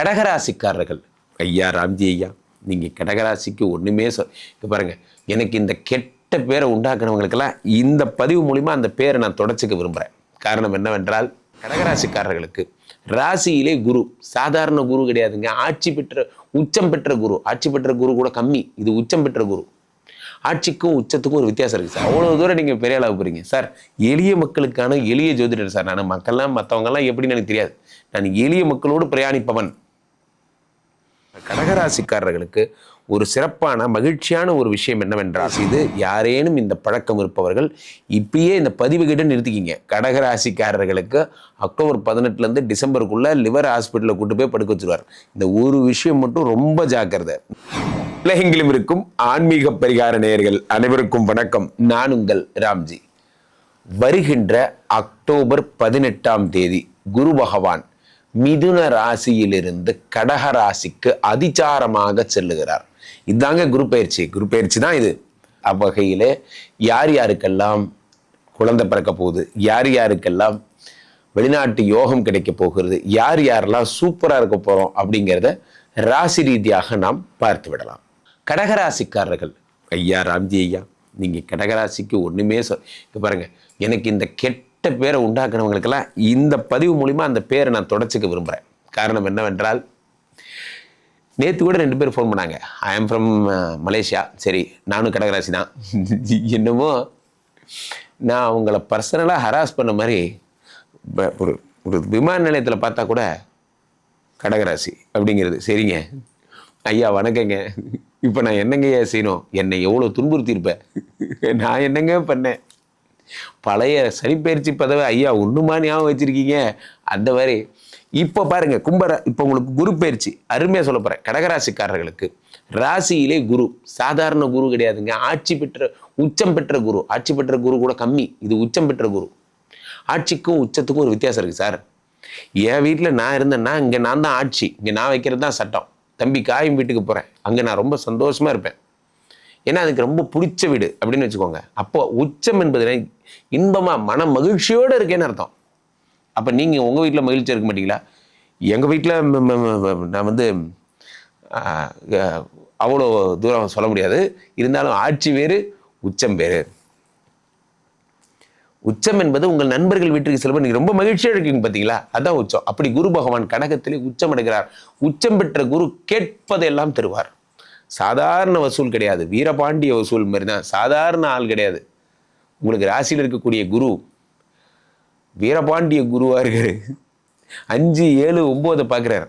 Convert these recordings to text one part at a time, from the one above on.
கடகராசிக்காரர்கள். ஐயா ராம்ஜி ஐயா நீங்கள் கடகராசிக்கு ஒன்றுமே சொல் இப்போ பாருங்கள் எனக்கு இந்த கெட்ட பேரை உண்டாக்குனவங்களுக்கெல்லாம் இந்த பதிவு மூலிமா அந்த பேரை நான் தொடச்சிக்க விரும்புகிறேன் காரணம் என்னவென்றால் கடகராசிக்காரர்களுக்கு ராசியிலே குரு சாதாரண குரு கிடையாதுங்க. ஆட்சி பெற்ற உச்சம் பெற்ற குரு ஆட்சி பெற்ற குரு கூட கம்மி இது உச்சம் பெற்ற குரு. ஆட்சிக்கும் உச்சத்துக்கும் ஒரு வித்தியாசம் இருக்குது சார். அவ்வளோ தூரம் நீங்கள் பெரிய அளவு போகிறீங்க சார் எளிய மக்களுக்கான எளிய ஜோதிடர் சார். நான் மக்கள்லாம் மற்றவங்கெல்லாம் எப்படின்னு எனக்கு தெரியாது. நான் எளிய மக்களோடு பிரயாணிப்பவன். கடகராசிக்காரர்களுக்கு ஒரு சிறப்பான மகிழ்ச்சியான ஒரு விஷயம் என்னவென்றால் இது யாரேனும் இந்த பழக்கம் இருப்பவர்கள் இப்பயே இந்த பதிவு கிட்ட நிறுத்திக்கிங்க. கடகராசிக்காரர்களுக்கு அக்டோபர் பதினெட்டுலேருந்து டிசம்பருக்குள்ள லிவர் ஹாஸ்பிட்டலில் கூட்டு போய் படுக்க வச்சிருவார். இந்த ஒரு விஷயம் மட்டும் ரொம்ப ஜாக்கிரதை. உலகெங்கிலும் இருக்கும் ஆன்மீக பரிகார நேயர்கள் அனைவருக்கும் வணக்கம். நான் உங்கள் ராம்ஜி. வருகின்ற அக்டோபர் பதினெட்டாம் தேதி குரு பகவான் மிதுன ராசியிலிருந்து கடக ராசிக்கு அதிச்சாரமாக செல்லுகிறார். இதாங்க குரு பயிற்சி. குரு பயிற்சி தான் இது. அவ்வகையிலே யார் யாருக்கெல்லாம் குழந்தை பிறக்க போகுது யார் யாருக்கெல்லாம் வெளிநாட்டு யோகம் கிடைக்க போகிறது யார் யாரெல்லாம் சூப்பராக இருக்க போகிறோம் அப்படிங்கிறத ராசி ரீதியாக நாம் பார்த்து விடலாம். கடகராசிக்காரர்கள் ஐயா ராம்ஜி ஐயா நீங்கள் கடகராசிக்கு ஒன்றுமே சொல் இப்போ பாருங்கள் எனக்கு இந்த கெட்ட பேரை உண்டாக்குனவங்களுக்கெல்லாம் இந்த பதிவு மூலிமா அந்த பேரை நான் தொடச்சிக்க விரும்புகிறேன் காரணம் என்னவென்றால் நேற்று கூட ரெண்டு பேர் ஃபோன் பண்ணாங்க. ஐ ஆம் ஃப்ரம் மலேசியா சரி நானும் கடகராசி தான் என்னமோ நான் அவங்கள பர்சனலாக ஹராஸ் பண்ண மாதிரி ஒரு ஒரு விமான நிலையத்தில் பார்த்தா கூட கடகராசி அப்படிங்கிறது. சரிங்க. ஐயா வணக்கங்க. இப்போ நான் என்னங்கய்யா செய்யணும்? என்னை எவ்வளோ துன்புறுத்தியிருப்பேன் நான் என்னங்க பண்ணேன்? பழைய சனிப்பயிற்சி பதவி ஐயா ஒன்றுமா ஞாபகம் வச்சிருக்கீங்க? அந்த மாதிரி. இப்போ பாருங்க கும்பர இப்போ உங்களுக்கு குரு பயிற்சி. அருமையாக சொல்ல போகிறேன் கடகராசிக்காரர்களுக்கு ராசியிலே குரு சாதாரண குரு கிடையாதுங்க. ஆட்சி பெற்ற உச்சம் பெற்ற குரு. ஆட்சி பெற்ற குரு கூட கம்மி. இது உச்சம் பெற்ற குரு. ஆட்சிக்கும் உச்சத்துக்கும் ஒரு வித்தியாசம் இருக்குது சார். என் வீட்டில் நான் இருந்தேன்னா இங்கே நான் தான் ஆட்சி. இங்கே நான் வைக்கிறது தான் சட்டம். தம்பி காயும் வீட்டுக்கு போகிறேன் அங்கே நான் ரொம்ப சந்தோஷமாக இருப்பேன். ஏன்னா அதுக்கு ரொம்ப பிடிச்ச வீடு அப்படின்னு வச்சுக்கோங்க. அப்போ உச்சம் என்பது இன்பமாக மன மகிழ்ச்சியோடு இருக்கேன்னு அர்த்தம். அப்போ நீங்கள் உங்கள் வீட்டில் மகிழ்ச்சியாக இருக்க மாட்டீங்களா? எங்கள் வீட்டில் நான் வந்து அவ்வளோ தூரம் சொல்ல முடியாது. இருந்தாலும் ஆட்சி வேறு உச்சம் வேறு. உச்சம் என்பது உங்கள் நண்பர்கள் வீட்டுக்கு செல்வது நீங்கள் ரொம்ப மகிழ்ச்சியாக இருக்கீங்க பார்த்தீங்களா அதான் உச்சம். அப்படி குரு பகவான் கடகத்திலே உச்சம் அடைகிறார். உச்சம் பெற்ற குரு கேட்பதெல்லாம் தருவார். சாதாரண வசூல் கிடையாது. வீரபாண்டிய வசூல் மாதிரி தான் சாதாரண ஆள் கிடையாது. உங்களுக்கு ராசியில் இருக்கக்கூடிய குரு வீரபாண்டிய குருவாக இருக்கார். அஞ்சு ஏழு ஒம்போதை பார்க்குறாரு.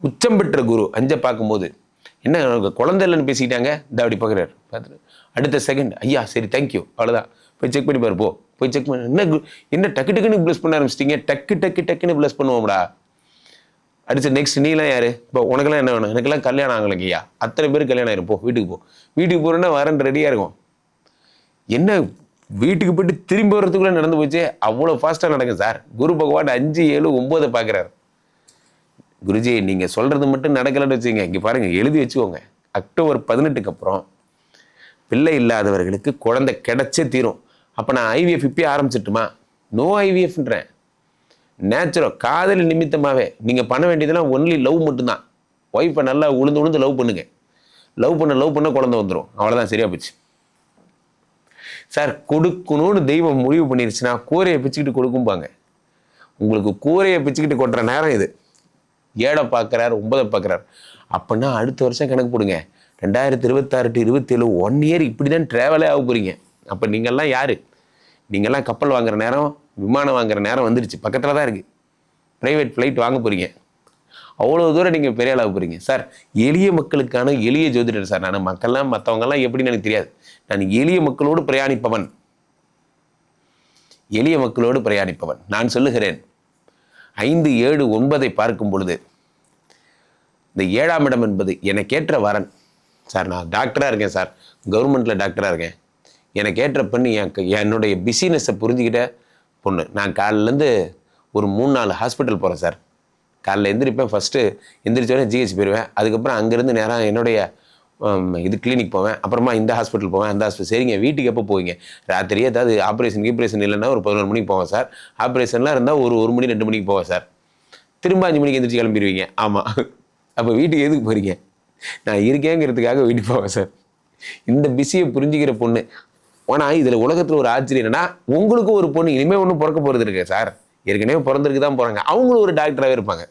உச்சம் பெற்ற குரு அஞ்சை பார்க்கும்போது என்ன குழந்தை இல்லைன்னு பேசிக்கிட்டாங்க? இந்த அப்படி பார்க்குறாரு. பார்த்துட்டு அடுத்த செகண்ட் ஐயா சரி தேங்க்யூ அவ்வளோதான் போய் செக் பண்ணி பாரு போ. போய் செக் பண்ணி. என்ன கு- என்ன டக்கு டக்குன்னு ப்ளஸ் பண்ண ஆரம்பிச்சிட்டீங்க? டக்கு டக்கு டக்குன்னு ப்ளஸ் பண்ணுவோம்டா. அடுத்து நெக்ஸ்ட் நீலாம் யாரு? இப்போ உனக்கெல்லாம் என்ன வேணும்? எனக்கெல்லாம் கல்யாணம் ஆகலைங்க ஐயா. அத்தனை பேர் கல்யாணம் ஆயிரும். போ வீட்டுக்கு போ. வீட்டுக்கு போகிறேன்னா வரேன் ரெடியாக இருக்கும். என்ன வீட்டுக்கு போயிட்டு திரும்பி வர்றதுக்குள்ள நடந்து போச்சு? அவ்வளோ ஃபாஸ்ட்டாக நடக்கும் சார் குரு பகவான் அஞ்சு ஏழு ஒம்போதை பார்க்குறாரு. குருஜி நீங்கள் சொல்கிறது மட்டும் நடக்கலைன்னு வச்சுங்க இங்கே பாருங்கள் எழுதி வச்சுக்கோங்க. அக்டோபர் பதினெட்டுக்கு அப்புறம் பிள்ளை இல்லாதவர்களுக்கு குழந்தை கிடைச்சே தீரும். அப்போ நான் ஐவிஎஃப் இப்பயே ஆரம்பிச்சிட்டுமா? நோ ஐவிஎஃப்ன்றேன் நேச்சுரல் காதல் நிமித்தமாகவே நீங்கள் பண்ண வேண்டியதெல்லாம் ஒன்லி லவ் மட்டும்தான். ஒய்ஃபை நல்லா உளுந்து உளுந்து லவ் பண்ணுங்க. லவ் பண்ண லவ் பண்ண குழந்த வந்துடும் அவ்வளோதான் சரியா போச்சு. சார் கொடுக்கணும்னு தெய்வம் முடிவு பண்ணிருச்சுன்னா கூரையை பிச்சுக்கிட்டு கொடுக்கும்பாங்க. உங்களுக்கு கூரையை பிச்சுக்கிட்டு கொட்டுற நேரம் இது. ஏழை பார்க்குறாரு ஒன்பதை பார்க்குறாரு. அப்படின்னா அடுத்த வருஷம் கணக்கு போடுங்க. ரெண்டாயிரத்தி இருபத்தாறு டு இருபத்தேழு ஒன் இயர் இப்படி தான் ட்ராவலே ஆக போகிறீங்க அப்போ நீங்கள்லாம் யார்? நீங்கள்லாம் கப்பல் வாங்குற நேரம் விமானம் வாங்குற நேரம் வந்துடுச்சு பக்கத்தில் தான் இருக்குது ப்ரைவேட் ஃப்ளைட் வாங்க போகிறீங்க அவ்வளோ தூரம் நீங்கள் பெரிய அளவு போகிறீங்க சார் எளிய மக்களுக்கான எளிய ஜோதிடர் சார் நான் மக்கள்லாம் மற்றவங்கெல்லாம் எப்படின்னு எனக்கு தெரியாது. நான் எளிய மக்களோடு பிரயாணிப்பவன். எளிய மக்களோடு பிரயாணிப்பவன். நான் சொல்லுகிறேன். ஐந்து ஏழு ஒன்பதை பார்க்கும் பொழுது இந்த ஏழாம் இடம் என்பது எனக்கேற்ற வரன். சார் நான் டாக்டராக இருக்கேன் சார் கவர்மெண்ட்டில் டாக்டராக இருக்கேன். எனக்கேற்ற பெண் என் க- என்னுடைய பிஸினஸை புரிஞ்சுக்கிட்ட பொண்ணு. நான் காலிலேருந்து ஒரு மூணு நாலு ஹாஸ்பிட்டல் போகிறேன் சார். காலைல எந்திரிப்பேன். ஃபஸ்ட்டு எந்திரிச்சோடனே ஜிஹெச் போயிடுவேன் அதுக்கப்புறம் அங்கேருந்து நேராக என்னுடைய இது கிளினிக் போவேன். அப்புறமா இந்த ஹாஸ்பிட்டல் போவேன். அந்த ஹாஸ்பிட்டல் சரிங்க வீட்டுக்கு எப்போ போவீங்க? ராத்திரியே ஏதாவது ஆப்ரேஷன் கீப்ரேஷன் இல்லைன்னா ஒரு பதினொரு மணிக்கு போவேன் சார். ஆப்ரேஷன்லாம் இருந்தால் ஒரு ஒரு மணி ரெண்டு மணிக்கு போவேன் சார். திரும்ப அஞ்சு மணிக்கு எந்திரிச்சு கிளம்பிடுவீங்க. ஆமாம் அப்போ வீட்டுக்கு எதுக்கு போகிறீங்க நான் இருக்கேங்கிறதுக்காக வீட்டுக்கு போவேன் சார். இந்த பிஸியை புரிஞ்சுக்கிற பொண்ணு ஆனால் இதில் உலகத்தில் ஒரு ஆச்சரியம் என்னன்னா உங்களுக்கும் ஒரு பொண்ணு இனிமேல் ஒன்றும் பிறக்க போகிறது இருக்கு சார். ஏற்கனவே பிறந்திருக்கு தான் போகிறாங்க அவங்களும் ஒரு டாக்டராகவே இருப்பாங்க.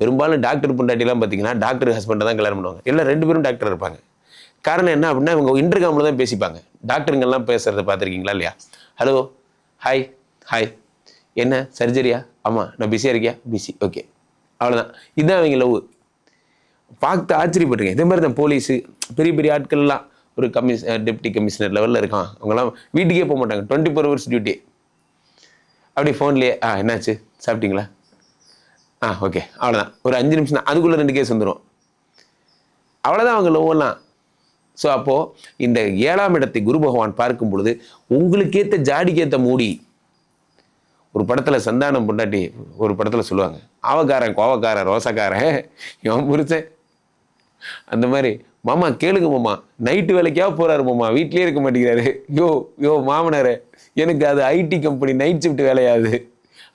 பெரும்பாலும் டாக்டர் பொண்டாட்டிலாம் பார்த்தீங்கன்னா டாக்டர் ஹஸ்பண்டை தான் கல்யாணம் பண்ணுவாங்க. இல்லை ரெண்டு பேரும் டாக்டர் இருப்பாங்க. காரணம் என்ன அப்படின்னா இவங்க இன்டர்காமில் தான் பேசிப்பாங்க. டாக்டருங்கெல்லாம் பேசுகிறத பார்த்துருக்கீங்களா இல்லையா? ஹலோ ஹாய் ஹாய் என்ன சர்ஜரியா ஆமாம் நான் பிஸியாக இருக்கியா? பிஸி ஓகே அவ்வளோதான் இதுதான் அவங்க லவ் பார்த்து ஆச்சரியப்பட்டிருக்கேன். இதே மாதிரி தான் போலீஸு பெரிய பெரிய ஆட்கள்லாம். ஒரு கமிஷ் டெப்டி கமிஷனர் லெவலில் இருக்கான். அவங்களாம் வீட்டுக்கே போக மாட்டாங்க. டுவெண்ட்டி ஃபோர் ஹவர்ஸ் டியூட்டி அப்படி ஃபோன்லேயே ஆ என்னாச்சு? சாப்பிட்டீங்களா? ஆ ஓகே அவ்வளோதான் ஒரு அஞ்சு நிமிஷம் தான். அதுக்குள்ளே ரெண்டு கேஸ் வந்துடும் அவ்வளோதான் அவங்க லோவெல்லாம் ஸோ அப்போது இந்த ஏழாம் இடத்தை குரு பகவான் பார்க்கும் பொழுது உங்களுக்கேற்ற ஜாடிக்கேற்ற மூடி. ஒரு படத்தில் சந்தானம் பொண்டாட்டி ஒரு படத்தில் சொல்லுவாங்க ஆவக்காரன் கோவக்காரன் ரோசக்காரன். இவன் புரிச்சேன் அந்த மாதிரி. மாமா கேளுங்க மாமா. நைட்டு வேலைக்கா போகிறாரு மாமா. வீட்லேயே இருக்க மாட்டேங்கிறாரு. யோ யோ மாமனாரே. எனக்கு அது ஐடி கம்பெனி நைட் ஷிஃப்ட் வேலையாது.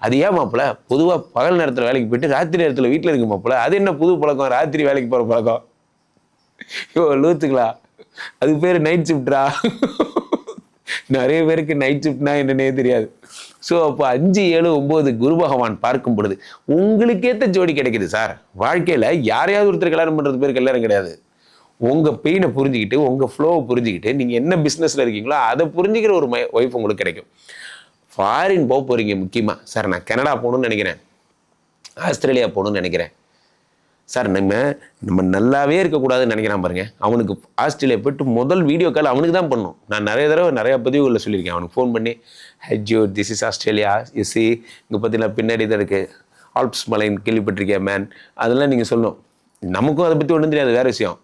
அது ஏன் மாப்பிள? பொதுவாக பகல் நேரத்தில் வேலைக்கு போயிட்டு ராத்திரி நேரத்தில் வீட்டில் இருக்க மாப்பிள்ள அது என்ன புது பழக்கம்? ராத்திரி வேலைக்கு போகிற பழக்கம். யோ லூத்துங்களா அது பேர் நைட் ஷிஃப்ட்ரா நிறைய பேருக்கு நைட் ஷிஃப்ட்னா என்னன்னே தெரியாது. ஸோ அப்போ அஞ்சு ஏழு ஒம்பது குரு பகவான் பார்க்கும் பொழுது உங்களுக்கேற்ற ஜோடி கிடைக்குது சார். வாழ்க்கையில் யாரையாவது ஒருத்தர் கல்யாணம் பண்ணுறது பேர் கல்யாணம் கிடையாது. உங்கள் பெயினை புரிஞ்சுக்கிட்டு உங்கள் ஃப்ளோவை புரிஞ்சுக்கிட்டு நீங்கள் என்ன பிஸ்னஸில் இருக்கீங்களோ அதை புரிஞ்சுக்கிற ஒரு ஒய்ஃப் உங்களுக்கு கிடைக்கும். ஃபாரின் போக போகிறீங்க முக்கியமாக சார் நான் கனடா போகணும்னு நினைக்கிறேன். ஆஸ்திரேலியா போகணும்னு நினைக்கிறேன். சார் நம்ம நம்ம நல்லாவே இருக்கக்கூடாதுன்னு நினைக்கிறான் பாருங்கள் அவனுக்கு ஆஸ்திரேலியா போய்ட்டு முதல் வீடியோ கால் அவனுக்கு தான் பண்ணும் நான் நிறைய தடவை நிறையா பதிவுகளில் சொல்லியிருக்கேன். அவனுக்கு ஃபோன் பண்ணி ஹெஜ்ஜோ திஸ் இஸ் ஆஸ்திரேலியா. இசி இங்கே பார்த்தீங்கன்னா பின்னாடி தான் இருக்குது ஆல்ப்ஸ் மலைன்னு கேள்விப்பட்டிருக்கேன் மேன் அதெல்லாம் நீங்கள் சொல்லணும். நமக்கும் அதை பற்றி ஒன்றும் தெரியாது வேறு விஷயம்.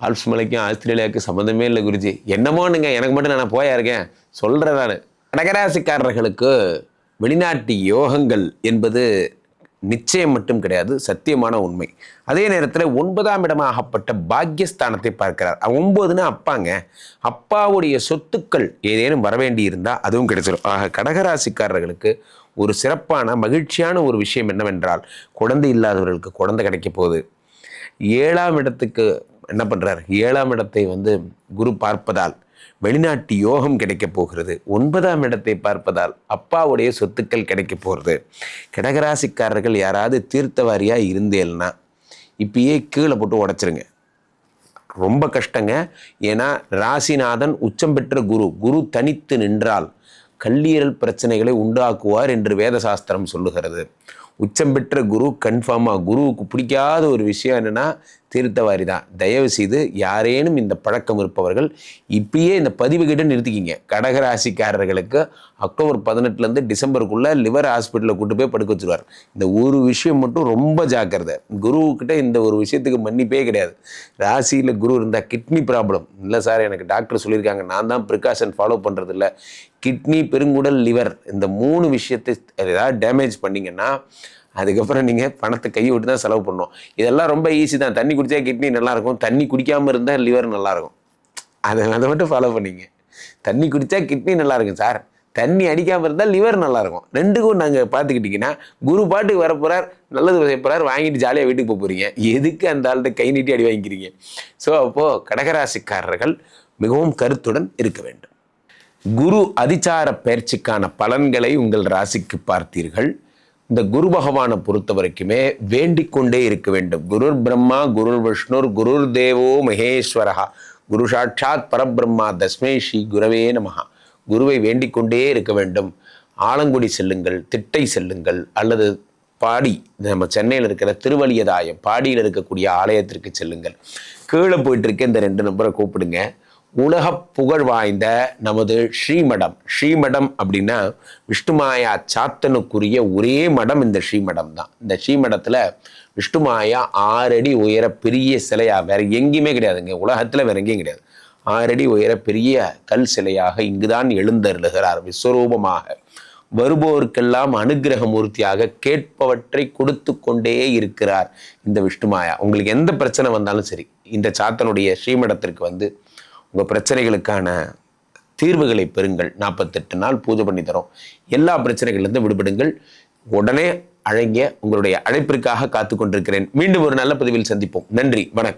ஆல்ப்ஸ் மலைக்கும் ஆஸ்திரேலியாவுக்கு சம்மந்தமே இல்லை குருஜி. என்னமோனுங்க எனக்கு மட்டும் நான் போயா இருக்கேன். சொல்கிறேன் நான். கடகராசிக்காரர்களுக்கு வெளிநாட்டு யோகங்கள் என்பது நிச்சயம் மட்டும் கிடையாது சத்தியமான உண்மை. அதே நேரத்தில் ஒன்பதாம் இடமாகப்பட்ட பாக்கியஸ்தானத்தை பார்க்கிறார். ஒன்பதுன்னா அப்பாங்க. அப்பாவுடைய சொத்துக்கள் ஏதேனும் வரவேண்டி இருந்தால் அதுவும் கிடைச்சிடும் ஆக கடகராசிக்காரர்களுக்கு ஒரு சிறப்பான மகிழ்ச்சியான ஒரு விஷயம் என்னவென்றால் குழந்தை இல்லாதவர்களுக்கு குழந்தை கிடைக்க போகுது. ஏழாம் இடத்துக்கு என்ன பண்ணுறார் ஏழாம் இடத்தை வந்து குரு பார்ப்பதால் வெளிநாட்டு யோகம் கிடைக்கப் போகிறது. ஒன்பதாம் இடத்தை பார்ப்பதால் அப்பாவுடைய சொத்துக்கள் கிடைக்கப் போகிறது. கடகராசிக்காரர்கள் யாராவது தீர்த்தவாரியாக இருந்தேன்னா இப்பயே கீழே போட்டு உடைச்சிருங்க. ரொம்ப கஷ்டங்க. ஏன்னா ராசிநாதன் உச்சம் பெற்ற குரு. குரு தனித்து நின்றால் கல்லீரல் பிரச்சனைகளை உண்டாக்குவார் என்று வேத சாஸ்திரம் சொல்லுகிறது. உச்சம் பெற்ற குரு கன்ஃபார்மாக குருவுக்கு பிடிக்காத ஒரு விஷயம் என்னென்னா தீர்த்தவாரி தான் தயவு செய்து யாரேனும் இந்த பழக்கம் இருப்பவர்கள் இப்பயே இந்த பதிவுகிட்ட நிறுத்திக்கிங்க. கடகராசிக்காரர்களுக்கு அக்டோபர் பதினெட்டுலேருந்து டிசம்பருக்குள்ளே லிவர் ஹாஸ்பிட்டலில் கூட்டு போய் படுக்க வச்சுருவார். இந்த ஒரு விஷயம் மட்டும் ரொம்ப ஜாக்கிரதை. குருவுக்கிட்ட இந்த ஒரு விஷயத்துக்கு மன்னிப்பே கிடையாது. ராசியில் குரு இருந்தால் கிட்னி ப்ராப்ளம். இல்லை சார் எனக்கு டாக்டர் சொல்லியிருக்காங்க. நான் தான் ப்ரிகாஷன் ஃபாலோ பண்ணுறது இல்லை கிட்னி பெருங்குடல் லிவர் இந்த மூணு விஷயத்தை ஏதாவது டேமேஜ் பண்ணிங்கன்னா அதுக்கப்புறம் நீங்கள் பணத்தை கையை விட்டு தான் செலவு பண்ணணும். இதெல்லாம் ரொம்ப ஈஸி தான். தண்ணி குடித்தா கிட்னி நல்லாயிருக்கும். தண்ணி குடிக்காமல் இருந்தால் லிவர் நல்லாயிருக்கும். அதை அதை மட்டும் ஃபாலோ பண்ணிங்க. தண்ணி குடித்தா கிட்னி நல்லாயிருக்கும் சார். தண்ணி அடிக்காமல் இருந்தால் லிவர் நல்லாயிருக்கும். ரெண்டுக்கும் நாங்கள் பார்த்துக்கிட்டிங்கன்னா குரு பாட்டுக்கு வரப்போகிறார் நல்லது செய்ய வாங்கிட்டு ஜாலியாக வீட்டுக்கு போக போகிறீங்க எதுக்கு அந்த ஆள்கிட்ட கை நீட்டி அடி வாங்கிக்கிறீங்க? ஸோ அப்போது கடகராசிக்காரர்கள் மிகவும் கருத்துடன் இருக்க வேண்டும். குரு அதிச்சார பயிற்சிக்கான பலன்களை உங்கள் ராசிக்கு பார்த்தீர்கள். இந்த குரு பகவானை பொறுத்த வரைக்குமே வேண்டிக் கொண்டே இருக்க வேண்டும். குருர் பிரம்மா குருர் விஷ்ணுர் குருர் தேவோ மகேஸ்வரஹா. குரு சாட்சாத் பரபிரம்மா தஸ்மே ஸ்ரீ குரவே நமகா குருவை வேண்டிக் கொண்டே இருக்க வேண்டும். ஆலங்குடி செல்லுங்கள் திட்டை செல்லுங்கள் அல்லது பாடி நம்ம சென்னையில் இருக்கிற திருவழியதாயம் பாடியில் இருக்கக்கூடிய ஆலயத்திற்கு செல்லுங்கள். கீழே போயிட்டு இருக்க இந்த ரெண்டு நம்பரை கூப்பிடுங்க. உலக புகழ் வாய்ந்த நமது ஸ்ரீமடம். ஸ்ரீமடம் அப்படின்னா விஷ்ணுமாயா சாத்தனுக்குரிய ஒரே மடம் இந்த ஸ்ரீமடம் தான். இந்த ஸ்ரீமடத்தில் விஷ்ணுமாயா ஆறடி உயர பெரிய சிலையா வேற எங்கேயுமே கிடையாதுங்க உலகத்தில் வேற எங்கேயும் கிடையாது. ஆறடி உயர பெரிய கல் சிலையாக இங்குதான் எழுந்தருளுகிறார் விஸ்வரூபமாக. வருபவருக்கெல்லாம் அனுகிரக மூர்த்தியாக கேட்பவற்றை கொடுத்து கொண்டே இருக்கிறார் இந்த விஷ்ணுமாயா. உங்களுக்கு எந்த பிரச்சனை வந்தாலும் சரி இந்த சாத்தனுடைய ஸ்ரீமடத்திற்கு வந்து உங்கள் பிரச்சனைகளுக்கான தீர்வுகளை பெறுங்கள். நாற்பத்தெட்டு நாள் பூஜை பண்ணி தரோம். எல்லா பிரச்சனைகள்லேருந்து விடுபடுங்கள். உடனே அழகிய உங்களுடைய அழைப்பிற்காக காத்து கொண்டிருக்கிறேன் மீண்டும் ஒரு நல்ல பதிவில் சந்திப்போம். நன்றி. வணக்கம்.